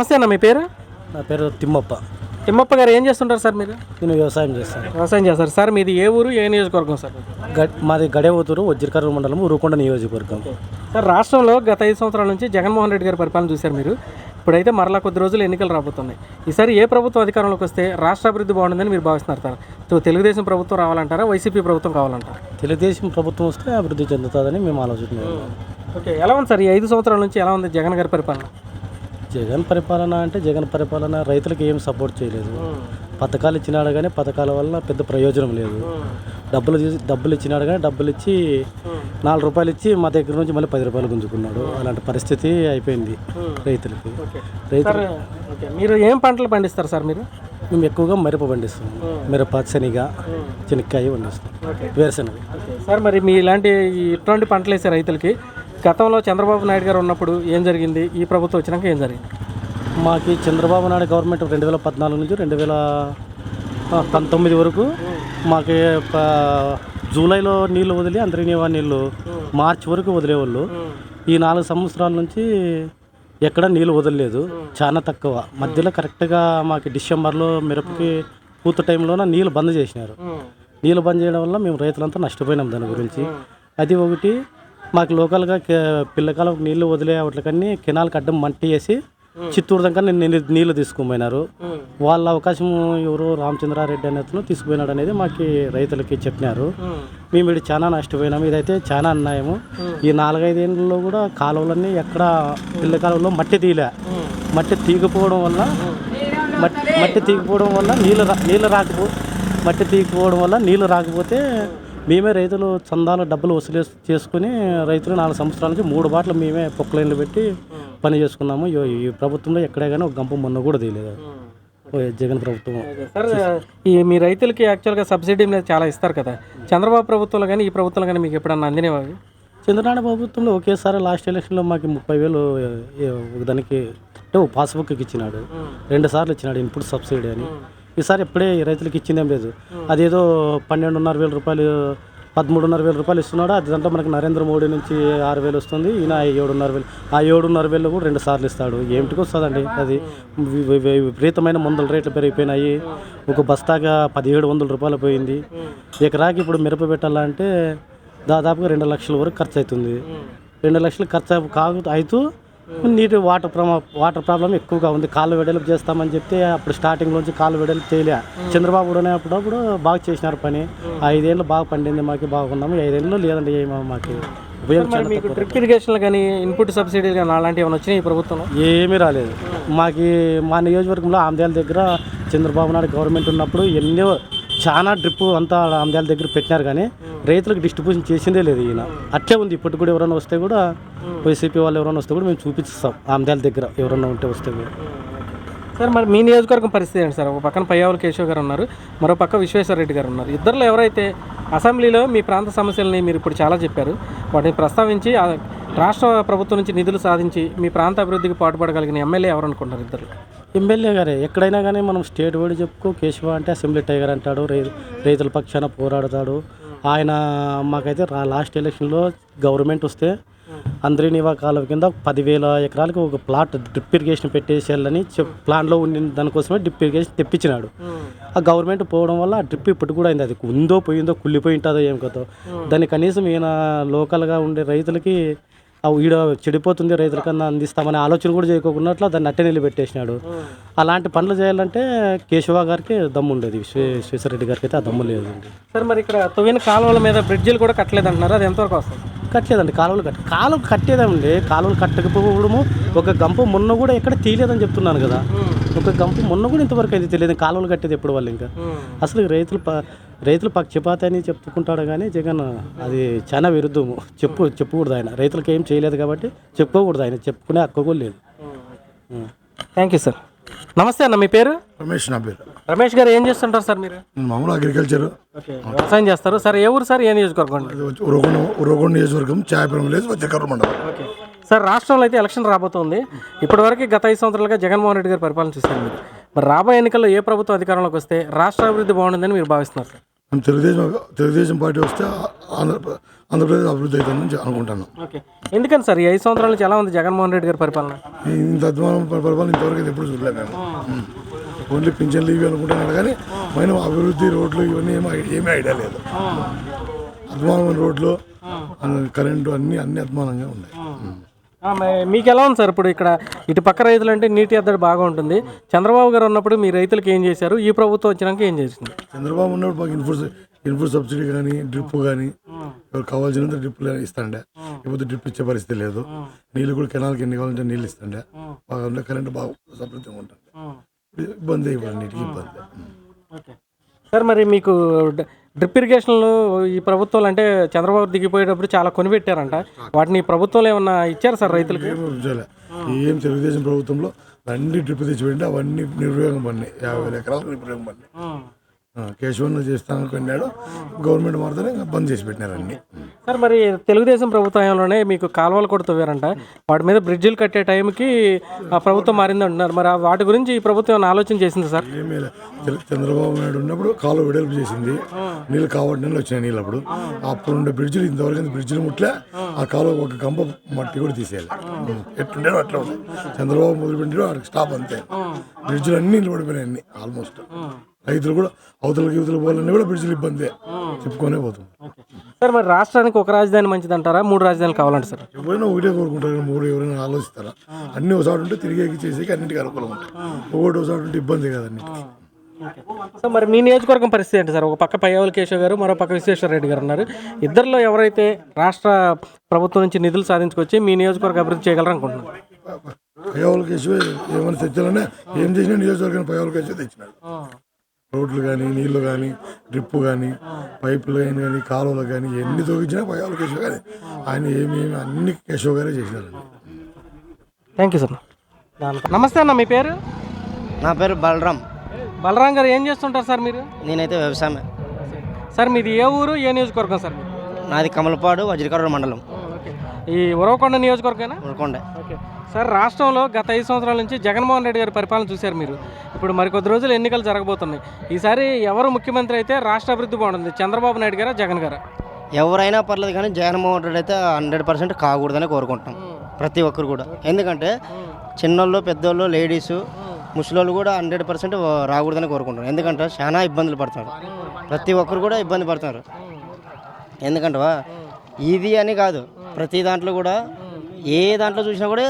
నమస్తే అన్న మీ పేరు? నా పేరు తిమ్మప్ప. తిమ్మప్ప గారు ఏం చేస్తుంటారు సార్ మీరు? నేను వ్యవసాయం చేస్తాను. వ్యవసాయం చేస్తారు. సార్ మీది ఏ ఊరు ఏ నియోజకవర్గం సార్? గడ్ మాది గడేవతూరు వజ్రకర్ర మండలం ఉరుకొండ నియోజకవర్గం. సార్ రాష్ట్రంలో గత ఐదు సంవత్సరాల నుంచి జగన్మోహన్ రెడ్డి గారి పరిపాలన చూశారు మీరు. ఇప్పుడైతే మరలా కొద్ది రోజులు ఎన్నికలు రాబోతున్నాయి. ఈసారి ఏ ప్రభుత్వం అధికారంలోకి వస్తే రాష్ట్ర అభివృద్ధి బాగుంటుందని మీరు భావిస్తున్నారు సార్? సో తెలుగుదేశం ప్రభుత్వం రావాలంటారా వైసీపీ ప్రభుత్వం కావాలంటారా? తెలుగుదేశం ప్రభుత్వం వస్తే అభివృద్ధి చెందుతుందని మేము ఆలోచిస్తున్నాం ఓకే. ఎలా ఉంది సార్ ఈ ఐదు సంవత్సరాల నుంచి ఎలా ఉంది జగన్ గారి పరిపాలన? జగన్ పరిపాలన అంటే జగన్ పరిపాలన రైతులకు ఏం సపోర్ట్ చేయలేదు. పథకాలు ఇచ్చినాడు కానీ పథకాల వల్ల పెద్ద ప్రయోజనం లేదు. డబ్బులు డబ్బులు ఇచ్చినాడు కానీ డబ్బులు ఇచ్చి నాలుగు రూపాయలు ఇచ్చి మా దగ్గర నుంచి మళ్ళీ పది రూపాయలు గుంజుకున్నాడు. అలాంటి పరిస్థితి అయిపోయింది రైతులకి. రైతు సార్ ఓకే. మీరు ఏం పంటలు పండిస్తారు సార్ మీరు? మేము ఎక్కువగా మిరప పండిస్తాం. మిరప శనిగ చెనక్కాయ పండిస్తాం. వేరుశనగ. సార్ మరి మీ ఇలాంటి ఇటువంటి పంటలు వేసే రైతులకి గతంలో చంద్రబాబు నాయుడు గారు ఉన్నప్పుడు ఏం జరిగింది? ఈ ప్రభుత్వం వచ్చినాక ఏం జరిగింది? మాకు చంద్రబాబు నాయుడు గవర్నమెంట్ రెండు వేల పద్నాలుగు నుంచి రెండు వేల పంతొమ్మిది వరకు మాకు జూలైలో నీళ్ళు వదిలి అంతర్నీవా నీళ్ళు మార్చి వరకు వదిలేవాళ్ళు. ఈ నాలుగు సంవత్సరాల నుంచి ఎక్కడ నీళ్ళు వదలలేదు. చాలా తక్కువ. మధ్యలో కరెక్ట్గా మాకు డిసెంబర్లో మిరపకి పూత టైంలోన నీళ్ళు బంద్ చేసినారు. నీళ్ళు బంద్ చేయడం వల్ల మేము రైతులంతా నష్టపోయినాం దాని గురించి. అది ఒకటి. మాకు లోకల్గా పిల్లకాలకు నీళ్ళు వదిలే వాటికన్నీ కెనాల్కి అడ్డం మట్టి వేసి చిత్తూరు దాకా నీళ్ళు నీళ్ళు తీసుకుపోయినారు. వాళ్ళ అవకాశం ఎవరు రామచంద్రారెడ్డి అనే అతను తీసుకుపోయినాడు అనేది మాకు రైతులకి చెప్పినారు. మేము. ఇది చాలా నష్టపోయినాము ఇదైతే చాలా అన్యాయము. ఈ నాలుగైదేళ్ళలో కూడా కాలువలన్నీ ఎక్కడ పిల్ల కాలువలో మట్టి తీయలే. మట్టి తీగపోవడం వల్ల మట్టి మట్టి తీగిపోవడం వల్ల నీళ్ళు రా నీళ్ళు రాకపో మట్టి తీగిపోవడం వల్ల నీళ్ళు రాకపోతే మేమే రైతులు చందాలు డబ్బులు వసూలు చేస్- చేసుకుని రైతులు నాలుగు సంవత్సరాల నుంచి మూడు బాటలు మేమే పొక్కలైన్లు పెట్టి పని చేసుకున్నాము. ఈ- ప్రభుత్వంలో ఎక్కడే కానీ ఒక గంప మొన్న కూడా తీయలేదు ఓ జగన్ ప్రభుత్వం. సార్ ఈ మీ రైతులకి యాక్చువల్గా సబ్సిడీ మీద చాలా ఇస్తారు కదా. చంద్రబాబు ప్రభుత్వంలో కానీ ఈ ప్రభుత్వంలో కానీ మీకు ఎప్పుడన్నా అందినవి అవి? చంద్రనారాయణ ప్రభుత్వంలో ఒకేసారి లాస్ట్ ఎలక్షన్లో మాకు ముప్పై వేలు దానికి అంటే ఓ పాస్బుక్ ఇచ్చినాడు. రెండు సార్లు ఇచ్చినాడు ఇన్పుట్ సబ్సిడీ అని. ఈసారి ఎప్పుడే రైతులకు ఇచ్చిందేం లేదు. అదేదో పన్నెండున్నర వేల రూపాయలు పదమూడున్నర వేల రూపాయలు ఇస్తున్నాడు. అది దాంట్లో మనకి నరేంద్ర మోడీ నుంచి ఆరు వేలు వస్తుంది. ఈయన ఏడున్నర వేలు ఆ ఏడున్నర వేలు కూడా రెండు సార్లు ఇస్తాడు. ఏమిటికి వస్తుందండి? అది వి- విపరీతమైన మందుల రేట్లు పెరిగిపోయినాయి. ఒక బస్తాగా పదిహేడు వందల రూపాయలు పోయింది. ఎకరాకి ఇప్పుడు మిరప పెట్టాలంటే దాదాపుగా రెండు లక్షల వరకు ఖర్చు అవుతుంది. రెండు లక్షలు ఖర్చు కాగు అవుతూ నీటి వాటర్ ప్రమా వాటర్ ప్రాబ్లం ఎక్కువగా ఉంది. కాళ్ళు వెడల్పు చేస్తామని చెప్తే అప్పుడు స్టార్టింగ్ నుంచి కాళ్ళు వెడల్పు చేయలే. చంద్రబాబు ఉన్నప్పుడు బాగా చేసినారు పని. ఐదేళ్ళు బాగా పండింది మాకు బాగున్నాము. ఐదేళ్ళు లేదండి ఏమో మాకు. డ్రిప్ ఇరిగేషన్లు కానీ ఇన్పుట్ సబ్సిడీలు కానీ అలాంటివి ఏమైనా వచ్చినాయి ఈ ప్రభుత్వంలో? ఏమీ రాలేదు. మాకి మా నియోజకవర్గంలో ఆమ్దేల దగ్గర చంద్రబాబు నాయుడు గవర్నమెంట్ ఉన్నప్పుడు ఎన్నో చాలా డ్రిప్ అంతా ఆమ్దేల దగ్గర పెట్టినారు కానీ రైతులకు డిస్ట్రిబ్యూషన్ చేసిందే లేదు ఈయన. అట్లే ఉంది. ఇప్పటికి కూడా ఎవరైనా వస్తే కూడా వైసీపీ వాళ్ళు ఎవరైనా వస్తే కూడా మేము చూపిస్తాం ఆమ్దేల దగ్గర ఎవరైనా ఉంటే వస్తే కూడా. సార్ మరి మీ నియోజకవర్గం పరిస్థితి ఏంటి సార్? ఒక పక్కన పయ్యావుల కేశవ్ గారు ఉన్నారు మరో పక్క విశ్వేశ్వర రెడ్డి గారు ఉన్నారు. ఇద్దరులో ఎవరైతే అసెంబ్లీలో మీ ప్రాంత సమస్యలని మీరు ఇప్పుడు చాలా చెప్పారు వాటిని ప్రస్తావించి రాష్ట్ర ప్రభుత్వం నుంచి నిధులు సాధించి మీ ప్రాంత అభివృద్ధికి పాటుపడగలిగిన ఎమ్మెల్యే ఎవరు అనుకుంటారు ఇద్దరు? ఎమ్మెల్యే గారే ఎక్కడైనా కానీ మనం స్టేట్ వైడ్ చెప్పుకో కేశవ అంటే అసెంబ్లీ టైగర్ అంటాడు రై రైతుల పక్షాన పోరాడతాడు. ఆయన మాకైతే లాస్ట్ ఎలక్షన్లో గవర్నమెంట్ వస్తే అంద్రీనివా కాలువ కింద పదివేల ఎకరాలకు ఒక ప్లాట్ డ్రిప్ ఇరిగేషన్ పెట్టేసేయాలని ప్లాన్లో ఉండిన దానికోసమే డ్రిప్ ఇరిగేషన్ తెప్పించినాడు. ఆ గవర్నమెంట్ పోవడం వల్ల ఆ డ్రిప్ ఇప్పుడు కూడా అయింది. అది ఉందో పోయిందో కుళ్ళిపోయి ఉంటుందో ఏం కదో దాన్ని కనీసం ఈయన లోకల్గా ఉండే రైతులకి ఈడ చెడిపోతుంది రైతులకన్నా అందిస్తామనే ఆలోచన కూడా చేయకోకున్నట్లు దాన్ని అట్టే నిలబెట్టేసినాడు. అలాంటి పనులు చేయాలంటే కేశవ గారికి దమ్ము ఉండేది విశ్వే విశ్వేశ్వరరెడ్డి గారికి అయితే ఆ దమ్ము లేదండి. సార్ మరి ఇక్కడ తవ్విన కాలువల మీద బ్రిడ్జిలు కూడా కట్టలేదు అంటున్నారు అది ఎంతవరకు వస్తుంది కట్టలేదండి కాలువలు కట్టి కాలువలు కట్టేదండి కాలువలు కట్టకపోవడము ఒక గంప మొన్న కూడా ఎక్కడ తీయలేదని చెప్తున్నాను కదా. ఒక గంప మొన్న కూడా ఇంతవరకు అయితే తెలియదు కాలువలు కట్టేది ఎప్పుడు వాళ్ళు ఇంకా. అసలు రైతులు రైతులు పక్షపాత అని చెప్పుకుంటాడు కానీ జగన్ అది చాలా విరుద్ధము. చెప్పు చెప్పకూడదు ఆయన. రైతులకు ఏం చేయలేదు కాబట్టి చెప్పుకోకూడదు ఆయన. చెప్పుకునే హక్కు కూడా లేదు. Thank you sir. నమస్తే అన్న మీ పేరు? రమేష్ నా పేరు. రమేష్ గారు ఏం చేస్తుంటారు సార్ మీరు? నేను మామూలు అగ్రికల్చర్ ఓకే. వ్యవసాయం చేస్తారు. సార్ ఏ ఊరు సార్? ఏ నియోజకవర్గం ఉరవకొండ నియోజకవర్గం చాయపురం విలేజ్ వజ్రకర్ర మండలం ఓకే. సార్ రాష్ట్రంలో అయితే ఎలక్షన్ రాబోతోంది. ఇప్పటివరకు గత ఐదు సంవత్సరాలుగా జగన్మోహన్ రెడ్డి గారి పరిపాలన చూశారు మీరు. మరి రాబోయే ఎన్నికల్లో ఏ ప్రభుత్వం అధికారంలోకి వస్తే రాష్ట్ర అభివృద్ధి బాగుంటుందని మీరు భావిస్తున్నారు సార్? తెలుగుదేశం తెలుగుదేశం పార్టీ వస్తే ఆంధ్ర ఆంధ్రప్రదేశ్ అభివృద్ధి అవుతుందని అనుకుంటాను ఓకే. ఎందుకని సార్? ఈ ఐదు సంవత్సరాల నుంచి ఎలా ఉంది జగన్మోహన్ రెడ్డి గారి పరిపాలన. ఇంత అధ్వానం పరిపాలన ఇంతవరకు ఎప్పుడు చూడలేదు మేము. ఓన్లీ పింఛన్లు ఇవి అనుకుంటున్నాడు కానీ మనం అభివృద్ధి రోడ్లు ఇవన్నీ ఏమీ ఏమీ ఐడియా లేదు. అధ్వానమైన రోడ్లు కరెంటు అన్ని అన్ని అధ్వానంగా ఉన్నాయి. మీకు ఎలా ఉంది సార్ ఇప్పుడు ఇక్కడ ఇటు పక్క రైతులు అంటే నీటి ఎద్దడి బాగా ఉంటుంది చంద్రబాబు గారు ఉన్నప్పుడు మీ రైతులకు ఏం చేశారు? ఈ ప్రభుత్వం వచ్చినాక ఏం చేసింది? చంద్రబాబు ఉన్నప్పుడు మాకు ఇన్పుట్ సబ్సిడీ కానీ డ్రిప్ కానీ కావాల్సినంత డ్రిప్ ఇస్తాండే. ఇప్పుడు డ్రిప్ ఇచ్చే పరిస్థితి లేదు. నీళ్ళు కూడా కెనాల్కి ఎన్ని కావాలంటే నీళ్ళు ఇస్తాండే. బాగా కరెంట్ బాగా సమృద్ధిగా ఉంటుంది ఇబ్బంది ఇప్పుడు నీటికి ఇబ్బంది. సార్ మరి మీకు డ్రిప్ ఇరిగేషన్లో ఈ ప్రభుత్వాలు అంటే చంద్రబాబు దిగిపోయేటప్పుడు చాలా కొనిపెట్టారంట. వాటిని ప్రభుత్వంలో ఏమన్నా ఇచ్చారు సార్ రైతులకి? ఏం తెలుగుదేశం ప్రభుత్వంలో అన్ని డ్రిప్ తెచ్చిపెట్టి అవన్నీ నిర్వయోగం పడినాయి. యాభై వేల ఎకరాలకు నిర్వయోగం పడినాయి. కేశవన్ చేస్తాను కొన్నాడు. గవర్నమెంట్ ఇంకా బంద్ చేసి పెట్టినారు అన్ని. సార్ మరి తెలుగుదేశం ప్రభుత్వంలోనే మీకు కాలువలు కూడా తవ్వారంట. వాటి మీద బ్రిడ్జిలు కట్టే టైంకి ఆ ప్రభుత్వం మారింది అంటున్నారు. మరి ఆ వాటి గురించి ఈ ప్రభుత్వం ఏమైనా ఆలోచన చేసింది సార్? ఏమీ లే. చంద్రబాబు నాయుడు ఉన్నప్పుడు కాలువ వెడల్పు చేసింది. నీళ్ళు కావడం నీళ్ళు వచ్చినాయి నీళ్ళు అప్పుడు అప్పుడు ఉండే బ్రిడ్జిలు ఇంతవరకు బ్రిడ్జిలు ముట్లే ఆ. కాలువ ఒక కంప మట్టి కూడా తీసేయాలి. ఎట్లుండే అట్లా ఉన్నాయి చంద్రబాబు మొదలుపెట్టాడు వాడికి స్టాప్ అంతే. బ్రిడ్జిలు అన్ని నిలబడిపోయినాయి అన్ని ఆల్మోస్ట్. రైతులు కూడా అవతలకి యువతలు పోవాలన్నీ కూడా బ్రిడ్జిలు ఇబ్బందే. చెప్పుకొనే పోతుంది సార్ మరి రాష్ట్రానికి ఒక రాజధాని మంచిదంటారా? మూడు రాజధానులు కావాలంట సార్. ఎవరైనా ఒకటే కోరుకుంటారు మూడు ఎవరైనా ఆలోచిస్తారా? అన్ని ఒకసారి ఉంటే తిరిగేకి చేసేకి అన్నిటికీ అనుకూలం ఉంటాయి ఒకటి ఒకసారి ఉంటే ఇబ్బంది కదా అన్నిటికీ. సో మరి మీ నియోజకవర్గం పరిస్థితి ఏంటి సార్? ఒక పక్క పయ్యావుల కేశవ్ గారు మరో పక్క విశ్వేశ్వర రెడ్డి గారు ఉన్నారు. ఇద్దరిలో ఎవరైతే రాష్ట్ర ప్రభుత్వం నుంచి నిధులు సాధించుకొచ్చి మీ నియోజకవర్గ అభివృద్ధి చేయగలరు అనుకుంటున్నారు? పయ్యావుల కేసు ఏమైనా తెచ్చాలనే ఏం చేసినా నియోజకవర్గాన్ని పయ్యావుల కేసు తెచ్చినాడు. రోడ్లు కానీ నీళ్ళు కానీ డ్రిప్ కానీ పైపులు లైన్ కానీ కాలువలు కానీ ఎన్ని తొలగించినా పయ్యావుల కేశవ్ కానీ ఆయన ఏమి ఏమి అన్ని కేశవ్ గారే చేసినారండి థ్యాంక్ యూ సార్. నమస్తే అన్న మీ పేరు? నా పేరు బలరాం. బలరాం గారు ఏం చేస్తుంటారు సార్ మీరు? నేనైతే వ్యవసాయమే. సార్ మీది ఏ ఊరు ఏ నియోజకవర్గం సార్? నాది కమలపాడు వజ్రకర్ర మండలం. ఈ ఉరవకొండ నియోజకవర్గమేనా? ఉరకొండ ఓకే. సార్ రాష్ట్రంలో గత ఐదు సంవత్సరాల నుంచి జగన్మోహన్ రెడ్డి గారి పరిపాలన చూశారు మీరు. ఇప్పుడు మరికొద్ది రోజులు ఎన్నికలు జరగబోతున్నాయి. ఈసారి ఎవరు ముఖ్యమంత్రి అయితే రాష్ట్ర అభివృద్ధి బాగుంటుంది? చంద్రబాబు నాయుడు గారా జగన్ గారా? ఎవరైనా పర్లేదు కానీ జగన్మోహన్ రెడ్డి అయితే హండ్రెడ్ పర్సెంట్ కాకూడదని కోరుకుంటున్నాం ప్రతి ఒక్కరు కూడా. ఎందుకంటే చిన్నోళ్ళు పెద్దోళ్ళు లేడీసు ముసలోళ్ళు కూడా హండ్రెడ్ పర్సెంట్ రాకూడదని కోరుకుంటున్నారు. ఎందుకంటే చాలా ఇబ్బందులు పడుతున్నారు. ప్రతి ఒక్కరు కూడా ఇబ్బంది పడుతున్నారు. ఎందుకంటే ఇది అని కాదు. ప్రతి దాంట్లో కూడా ఏ దాంట్లో చూసినా కూడా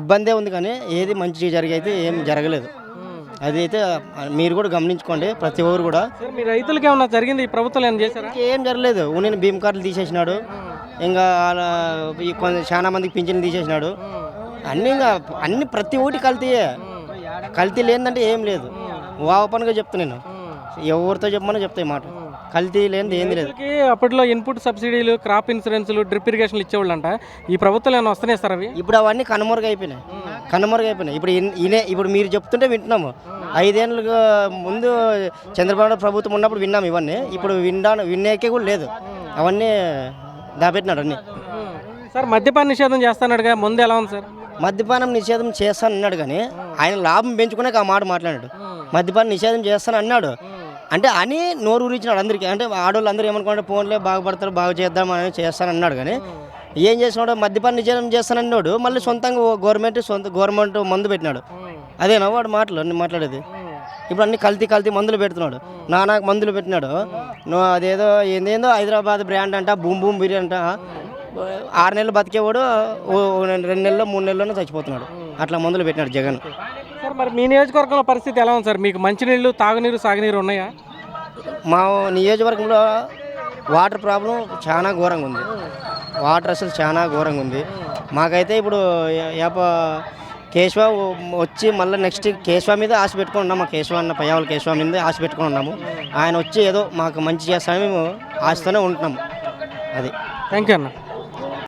ఇబ్బందే ఉంది కానీ ఏది మంచి జరిగి అయితే ఏం జరగలేదు. అది అయితే మీరు కూడా గమనించుకోండి ప్రతి ఒక్కరు కూడా. మీ రైతులకి ఏమన్నా జరిగింది? ఈ ప్రభుత్వం ఏమైనా చేశారా? ఏం జరగలేదు. నేను భీమ్ కార్డులు తీసేసినాడు. ఇంకా కొంత చాలా మందికి పింఛన్ తీసేసినాడు. అన్నీ ఇంకా అన్ని ప్రతి ఒక్కటి కల్తీయే కల్తీ లేదంటే ఏం లేదు. ఓపెన్గా చెప్తా నేను. ఎవరితో చెప్పమని చెప్తా ఈ మాట. కల్తీ లేనిది ఏంది లేదు. రైతులకి అప్పట్లో ఇన్పుట్ సబ్సిడీలు క్రాప్ ఇన్సూరెన్స్లు డ్రిప్ ఇరిగేషన్లు ఇచ్చేవాళ్ళంట. ఈ ప్రభుత్వం ఏమైనా వస్తున్నాయి సార్ అవి? ఇప్పుడు అవన్నీ కనుమరుగు అయిపోయినాయి కనుమరుగు అయిపోయినాయి ఇప్పుడు ఇన్- ఇప్పుడు మీరు చెప్తుంటే వింటున్నాము. ఐదేళ్ళుగా ముందు చంద్రబాబు నాయుడు ప్రభుత్వం ఉన్నప్పుడు విన్నాము ఇవన్నీ. ఇప్పుడు విన్నా వినేకే కూడా లేదు. అవన్నీ దాపెట్టినాడు అన్నీ. సార్ మద్యపాన నిషేధం చేస్తానడుగా. ముందు ఎలా ఉంది సార్? మద్యపానం నిషేధం చేస్తాను అన్నాడు కానీ ఆయన లాభం పెంచుకునే ఆ మాట మాట్లాడాడు. మద్యపానం నిషేధం చేస్తాను అన్నాడు అంటే అని నోరు ఊరించినాడు అందరికీ అంటే ఆడవాళ్ళు అందరూ ఏమనుకుంటే ఫోన్లే బాగుపడతారు బాగు చేద్దాం అని చేస్తాను అన్నాడు కానీ ఏం చేసినాడు మద్యపానం నిషేధం చేస్తానన్నాడు మళ్ళీ సొంతంగా గవర్నమెంట్ సొంత గవర్నమెంట్ మందు పెట్టినాడు. అదేనా వాడు మాటలు అన్ని మాట్లాడేది? ఇప్పుడు అన్ని కల్తీ కల్తీ మందులు పెడుతున్నాడు. నానా మందులు పెట్టినాడు. నువ్వు అదేదో ఏందేందో హైదరాబాద్ బ్రాండ్ అంట బూమ్ బూమ్ బిర్యానీ అంట. ఆరు నెలలు బతికేవాడు రెండు నెలల్లో మూడు నెలల్లోనే చచ్చిపోతున్నాడు. అట్లా మందులు పెట్టినాడు జగన్. మరి మీ నియోజకవర్గంలో పరిస్థితి ఎలా ఉంది సార్? మీకు మంచినీళ్ళు తాగునీరు సాగునీరు ఉన్నాయా? మా నియోజకవర్గంలో వాటర్ ప్రాబ్లం చాలా ఘోరంగా ఉంది. వాటర్ అసలు చాలా ఘోరంగా ఉంది. మాకైతే ఇప్పుడు యాప కేశవ వచ్చి మళ్ళీ నెక్స్ట్ కేశవ మీద ఆశ పెట్టుకొని ఉన్నాము మా కేశవ అన్న పయ్యావుల కేశవ మీద ఆశ పెట్టుకొని ఉన్నాము. ఆయన వచ్చి ఏదో మాకు మంచి చేస్తామని మేము ఆశతోనే ఉంటున్నాము. అది. థ్యాంక్ యూ అన్న.